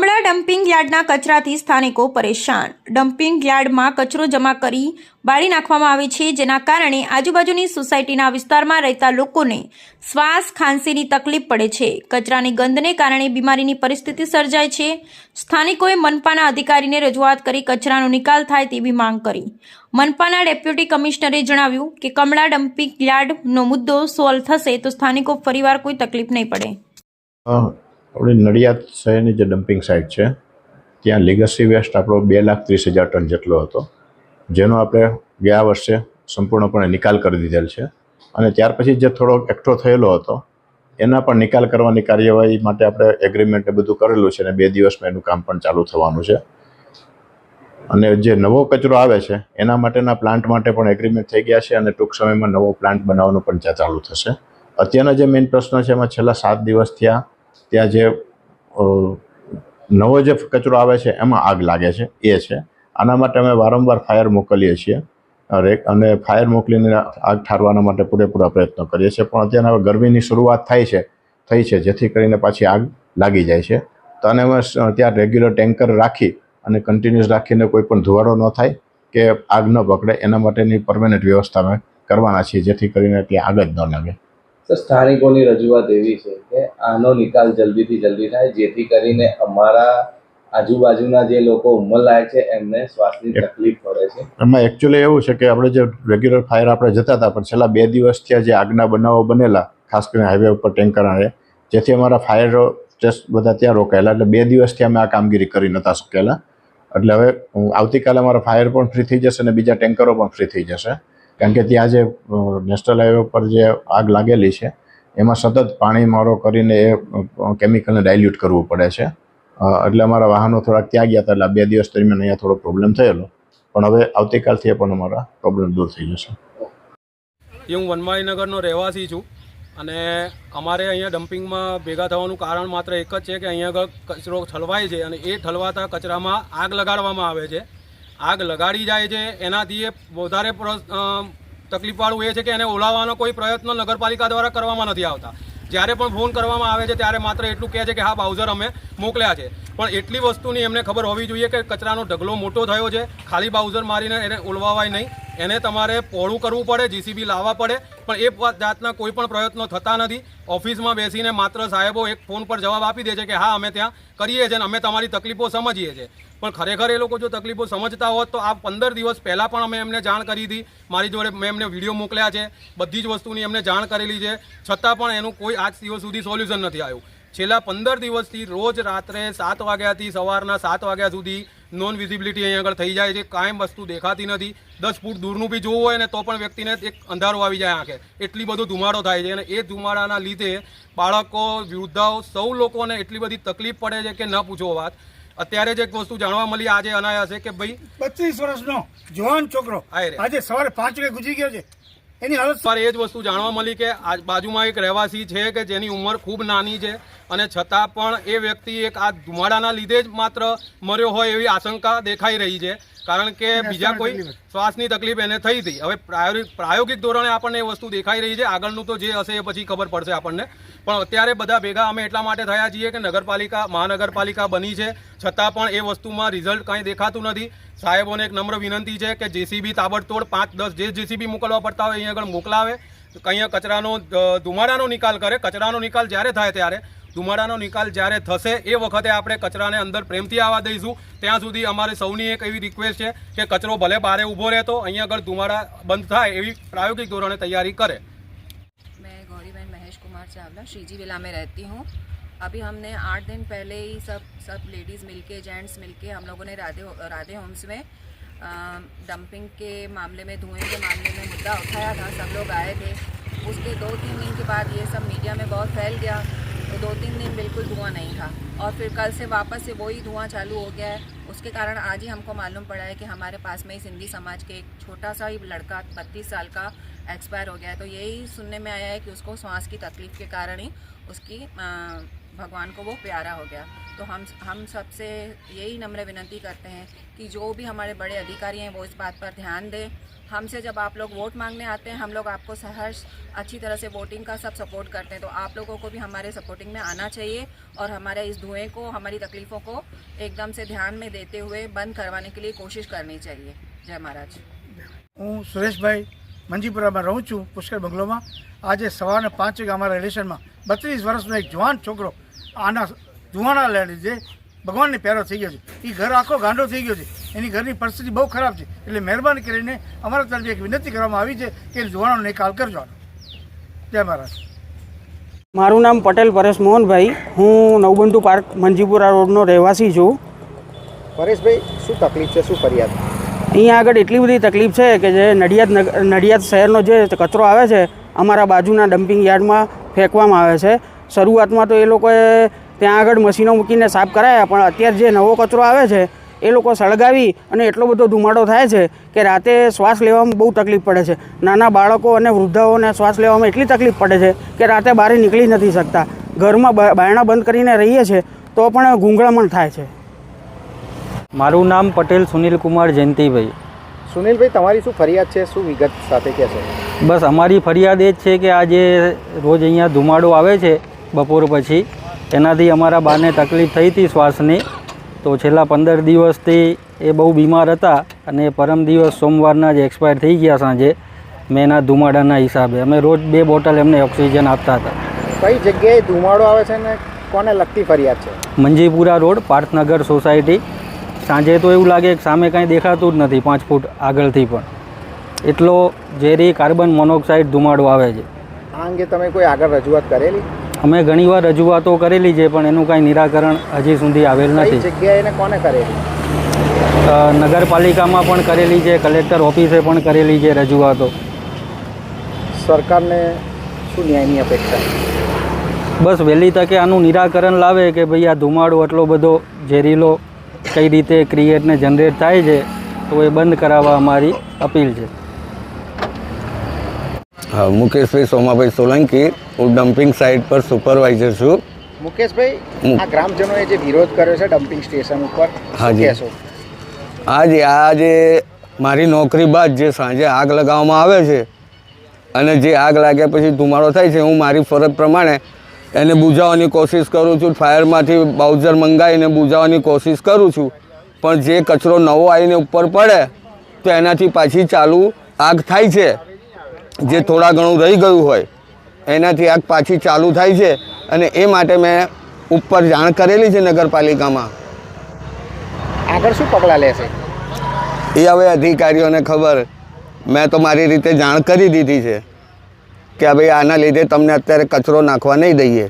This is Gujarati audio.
કમળા ડમ્પિંગ યાર્ડના કચરાથી સ્થાનિકો પરેશાન. ડમ્પિંગ યાર્ડમાં કચરો જમા કરી બાળી નાખવામાં આવે છે, જેના કારણે આજુબાજુની સોસાયટીના વિસ્તારમાં રહેતા લોકોને શ્વાસ ખાંસીની તકલીફ પડે છે. કચરાની ગંધને કારણે બીમારીની પરિસ્થિતિ સર્જાય છે. સ્થાનિકોએ મનપાના અધિકારીને રજૂઆત કરી કચરાનો નિકાલ થાય તેવી માંગ કરી. મનપાના ડેપ્યુટી કમિશનરે જણાવ્યું કે કમળા ડમ્પિંગ યાર્ડનો મુદ્દો સોલ્વ થશે તો સ્થાનિકો ફરીવાર કોઈ તકલીફ નહીં પડે. આપણી નડિયાદ શહેરની જે ડમ્પિંગ સાઇટ છે, ત્યાં લીગસી વેસ્ટ આપણો બે લાખ ત્રીસ હજાર ટન જેટલો હતો, જેનો આપણે ગયા વર્ષે સંપૂર્ણપણે નિકાલ કરી દીધેલ છે. અને ત્યાર પછી જે થોડો એકઠો થયેલો હતો, એના પણ નિકાલ કરવાની કાર્યવાહી માટે આપણે એગ્રીમેન્ટ બધું કરેલું છે અને બે દિવસમાં એનું કામ પણ ચાલુ થવાનું છે. અને જે નવો કચરો આવે છે, એના માટેના પ્લાન્ટ માટે પણ એગ્રીમેન્ટ થઈ ગયા છે અને ટૂંક સમયમાં નવો પ્લાન્ટ બનાવવાનું પણ ત્યાં ચાલુ થશે. અત્યારના જે મેઇન પ્રશ્ન છે, એમાં છેલ્લા સાત દિવસ થયા ત્યાં જે નવો જે કચરો આવે છે, એમાં આગ લાગે છે, એ છે. આના માટે અમે વારંવાર ફાયર મોકલીએ છીએ અને ફાયર મોકલીને આગ ઠારવાના માટે પૂરેપૂરા પ્રયત્નો કરીએ છીએ. પણ અત્યારે હવે ગરમીની શરૂઆત થાય છે, થઈ છે, જેથી કરીને પાછી આગ લાગી જાય છે. તો અને અમે ત્યાં રેગ્યુલર ટેન્કર રાખી અને કન્ટિન્યુઅસ રાખીને કોઈ પણ ધુવાડો ન થાય કે આગ ન પકડે, એના માટેની પરમેનન્ટ વ્યવસ્થા અમે કરવાના છીએ, જેથી કરીને ત્યાં આગ જ ન લાગે. તો સ્થાનિકોની રજૂઆત એવી છે કે આનો નિકાલ જલ્દીથી જલ્દી થાય જેથી કરીને અમારા આજુબાજુના જે લોકો ઉંમરલાયક છે એમને શ્વાસની તકલીફ પડે છે. એમાં એકચ્યુઅલી એવું છે કે આપણે જે રેગ્યુલર ફાયર આપણે જતા હતા પણ છેલ્લા બે દિવસ થયા જે આગના બનાવો બનેલા ખાસ કરીને હાઈવે ઉપર ટેન્કર આવે જેથી અમારા ફાયર ટેસ્ટ બધા ત્યાં રોકાયેલા એટલે બે દિવસથી અમે આ કામગીરી કરી નતા શકેલા. એટલે હવે આવતીકાલે અમારા ફાયર પણ ફ્રી થઈ જશે અને બીજા ટેન્કરો પણ ફ્રી થઈ જશે. કારણ કે ત્યાં જે નેશનલ હાઈવે પર જે આગ લાગેલી છે, એમાં સતત પાણી મારો કરીને એ કેમિકલને ડાયલ્યુટ કરવું પડે છે. એટલે અમારા વાહનો થોડાક ત્યાં ગયા હતા, એટલે બે દિવસ દરમિયાન અહીંયા થોડો પ્રોબ્લેમ થયેલો. પણ હવે આવતીકાલથી પણ અમારા પ્રોબ્લેમ દૂર થઈ જશે. એ હું વનમાળીનગરનો રહેવાસી છું અને અમારે અહીંયા ડમ્પિંગમાં ભેગા થવાનું કારણ માત્ર એક જ છે કે અહીંયા આગળ કચરો ઠલવાય છે અને એ ઠલવાતા કચરામાં આગ લગાડવામાં આવે છે. આગ લગાડી જાય છે, એનાથી એ વધારે તકલીફવાળું એ છે કે એને ઓલાવવાનો કોઈ પ્રયત્ન નગરપાલિકા દ્વારા કરવામાં નથી આવતા. જ્યારે પણ ફોન કરવામાં આવે છે, ત્યારે માત્ર એટલું કહે છે કે હા, બાઉઝર અમે મોકલ્યા છે. પણ એટલી વસ્તુની એમને ખબર હોવી જોઈએ કે કચરાનો ઢગલો મોટો થયો છે, ખાલી બાઉઝર મારીને એને ઓલવાવાય નહીં. એને તમારે પહોળું કરવું પડે જીસીબી લાવવા પડે, પણ એ જાતના કોઈ પણ પ્રયત્નો થતા નથી. ઓફિસમાં બેસીને માત્ર સાહેબો એક ફોન પર જવાબ આપી દે છે કે, હા, અમે ત્યાં કરીએ છીએ અને અમે તમારી તકલીફો સમજીએ છીએ. પણ ખરેખર એ લોકો જો તકલીફો સમજતા હોત તો આ પંદર દિવસ પહેલાં પણ અમે એમને જાણ કરી હતી. મારી જોડે મેં એમને વીડિયો મોકલ્યા છે. બધી જ વસ્તુની એમને જાણ કરેલી છે. છતાં પણ એનું કોઈ આજ દિવસ સુધી સોલ્યુશન નથી આવ્યું. છેલ્લા પંદર દિવસથી રોજ રાત્રે સાત વાગ્યાથી સવારના સાત વાગ્યા સુધી નોન વિઝિબિલિટી અહીં આગળ થઈ જાય છે કાંઈ વસ્તુ દેખાતી નથી. દસ ફૂટ દૂરનું બી જોવું હોય ને તો પણ વ્યક્તિને એક અંધારો આવી જાય આંખે. એટલી બધો ધુમાડો થાય છે અને એ ધુમાડાના લીધે બાળકો વૃદ્ધાઓ સૌ લોકોને એટલી બધી તકલીફ પડે છે કે ન પૂછો વાત. અત્યારે જ એક વસ્તુ જાણવા મળી આજે અનાયાસે કે ભાઈ પચીસ વર્ષનો જવાન છોકરો આજે સવારે પાંચ વાગે ગુજરી ગયો છે. એની હાલત સવારે એ જ વસ્તુ જાણવા મળી કે બાજુમાં એક રહેવાસી છે કે જેની ઉંમર ખૂબ નાની છે. અને છતાં પણ એ વ્યક્તિ એક આ ધુમાડાના લીધે જ માત્ર મર્યો હોય એવી આશંકા દેખાઈ રહી છે. કારણ કે બીજા કોઈ શ્વાસની તકલીફ એને થઈ હતી. હવે પ્રાયોગિક પ્રાયોગિક ધોરણે આપણને એ વસ્તુ દેખાઈ રહી છે. આગળનું તો જે હશે એ પછી ખબર પડશે આપણને. પણ અત્યારે બધા ભેગા અમે એટલા માટે થયા છીએ કે નગરપાલિકા મહાનગરપાલિકા બની છે. છતાં પણ એ વસ્તુમાં રિઝલ્ટ કાંઈ દેખાતું નથી. સાહેબોને એક નમ્ર વિનંતી છે કે જેસીબી તાબડતોડ પાંચ દસ જે જેસીબી મોકલવા પડતા હોય અહીંયા આગળ મોકલાવે. કંઈ કચરાનો ધુમાડાનો નિકાલ કરે. કચરાનો નિકાલ જ્યારે થાય ત્યારે ધુમાડાનો નિકાલ જ્યારે થશે એ વખતે આપણે કચરાને અંદર પ્રેમથી આવવા દઈશું ત્યાં સુધી અમારે સૌની એક એવી રિક્વેસ્ટ છે કે કચરો ભલે બારે ઊભો રહેતો અહીંયા આગળ ધુમાડા બંધ થાય એવી પ્રાયોગિક ધોરણે તૈયારી કરે मैं गौरी बहन महेश कुमार चावला श्रीजी विला में रहती हूँ अभी हमने आठ दिन पहले ही सब सब लेडीज़ मिलके जेंट्स मिलके हम लोगों ने राधे राधे होम्स में अ, डंपिंग के मामले में धुएं के मामले में मुद्दा उठाया था सब लोग आए थे उसके दो तीन दिन के बाद ये सब मीडिया में बहुत फैल गया तो दो तीन दिन बिल्कुल धुआँ नहीं था। और फिर कल से वापस से वही धुआँ चालू हो गया है। उसके कारण आज ही हमको मालूम पड़ा है कि हमारे पास में ही सिंधी समाज के एक छोटा सा ही लड़का बत्तीस साल का एक्सपायर हो गया है। तो यही सुनने में आया है कि उसको सांस की तकलीफ़ के कारण ही उसकी भगवान को वो प्यारा हो गया। तो हम हम सबसे यही नम्र विनती करते हैं कि जो भी हमारे बड़े अधिकारी हैं वो इस बात पर ध्यान दें। हमसे जब आप लोग वोट मांगने आते हैं हम लोग आपको हर अच्छी तरह से वोटिंग का सब सपोर्ट करते हैं तो आप लोगों को भी हमारे सपोर्टिंग में आना चाहिए और हमारे इस धुएं को हमारी तकलीफ़ों को एकदम से ध्यान में देते हुए बंद करवाने के लिए कोशिश करनी चाहिए जय महाराज હું સુરેશભાઈ મંજીપુરામાં રહું છું પુષ્કર બંગલોમાં આજે સવારના પાંચ વાગે અમારા રિલેશનમાં બત્રીસ વર્ષનો એક જવાન છોકરો આના ધુવાણા લીધે ભગવાનને પ્યારો થઈ ગયો છે. એ ઘર આખો ગાંડો થઈ ગયો છે. એની ઘરની પરિસ્થિતિ બહુ ખરાબ છે. એટલે મહેરબાની કરીને અમારા તરફથી એક વિનંતી કરવામાં આવી છે કે જોવાનો નિકાલ કરજો. જય મહારાજ. મારું નામ પટેલ પરેશ મોહનભાઈ. હું નવબંધુ પાર્ક મંજીપુરા રોડનો રહેવાસી છું. પરેશભાઈ શું તકલીફ છે? શું ફરિયાદ? અહીંયા આગળ એટલી બધી તકલીફ છે કે જે નડિયાદ નગ- નડિયાદ શહેરનો જે કચરો આવે છે અમારા બાજુના ડમ્પિંગ યાર્ડમાં ફેંકવામાં આવે છે. શરૂઆતમાં તો એ લોકોએ ત્યાં આગળ મશીનો મૂકીને સાફ કરાયા. પણ અત્યારે જે નવો કચરો આવે છે એ લોકો સળગાવી અને એટલો બધો ધુમાડો થાય છે કે રાતે શ્વાસ લેવામાં બહુ તકલીફ પડે છે. નાના બાળકો અને વૃદ્ધાઓને શ્વાસ લેવામાં એટલી તકલીફ પડે છે કે રાતે બહાર નીકળી નથી શકતા. ઘરમાં બાયણા બંધ કરીને રહીએ છીએ તો પણ ગૂંગળામણ થાય છે. મારું નામ પટેલ સુનિલ કુમાર જયંતિભાઈ. સુનિલભાઈ તમારી શું ફરિયાદ છે? શું વિગત સાથે કહેશો બસ અમારી ફરિયાદ એ જ છે કે આ જે રોજ અહીંયા ધુમાડો આવે છે બપોર પછી. એનાથી અમારા બાને તકલીફ થઈ હતી શ્વાસની. તો છેલ્લા પંદર દિવસથી એ બહુ બીમાર હતા અને પરમ દિવસ સોમવારના જ એક્સપાયર થઈ ગયા સાંજે. મેં એના ધુમાડાના હિસાબે અમે રોજ બે બોટલ એમને ઓક્સિજન આપતા હતા. કઈ જગ્યાએ ધુમાડો આવે છે ને કોને લગતી ફરિયાદ છે? Manjipura road Parthnagar society. સાંજે તો એવું લાગે કે સામે કાંઈ દેખાતું જ નથી પાંચ ફૂટ આગળથી પણ. એટલો ઝેરી કાર્બન મોનોક્સાઇડ ધુમાડો આવે છે. આ અંગે તમે કોઈ આગળ રજૂઆત કરેલી? અમે ઘણીવાર રજૂઆતો કરેલી છે પણ એનું કાંઈ નિરાકરણ હજી સુધી આવેલ નથી. જગ્યાએ કોને કરેલી? નગરપાલિકામાં પણ કરેલી છે કલેક્ટર ઓફિસે પણ કરેલી છે રજૂઆતો. સરકારને શું ન્યાયની અપેક્ષા? બસ વહેલી તકે આનું નિરાકરણ લાવે કે ભાઈ આ ધુમાડો એટલો બધો ઝેરીલો કઈ રીતે ક્રિએટ ને જનરેટ થાય છે તો એ બંધ કરાવવા અમારી અપીલ છે. હા મુકેશભાઈ સોમાભાઈ સોલંકી હું ડમ્પિંગ સાઇટ પર સુપરવાઇઝર છું. મુકેશભાઈ. આ ગ્રામજનોએ જે વિરોધ કર્યો છે ડમ્પિંગ સ્ટેશન ઉપર હાજી. આજે આજે આ જે મારી નોકરી બાદ જે સાંજે આગ લગાવવામાં આવે છે અને જે આગ લાગ્યા પછી ધુમાડો થાય છે હું મારી ફરજ પ્રમાણે એને બુઝાવવાની કોશિશ કરું છું. ફાયરમાંથી બાઉઝર મંગાવીને બુઝાવવાની કોશિશ કરું છું. પણ જે કચરો નવો આવીને ઉપર પડે તો એનાથી પાછી ચાલુ આગ થાય છે. જે થોડા ઘણું રહી ગયું હોય. એનાથી આગ પાછી ચાલુ થાય છે અને એ માટે મેં ઉપર જાણ કરેલી છે નગરપાલિકામાં. આગળ શું પગલાં લેશે એ હવે અધિકારીઓને ખબર. મેં તો મારી રીતે જાણ કરી દીધી છે કે ભાઈ આના લીધે તમને અત્યારે કચરો નાખવા નહીં દઈએ.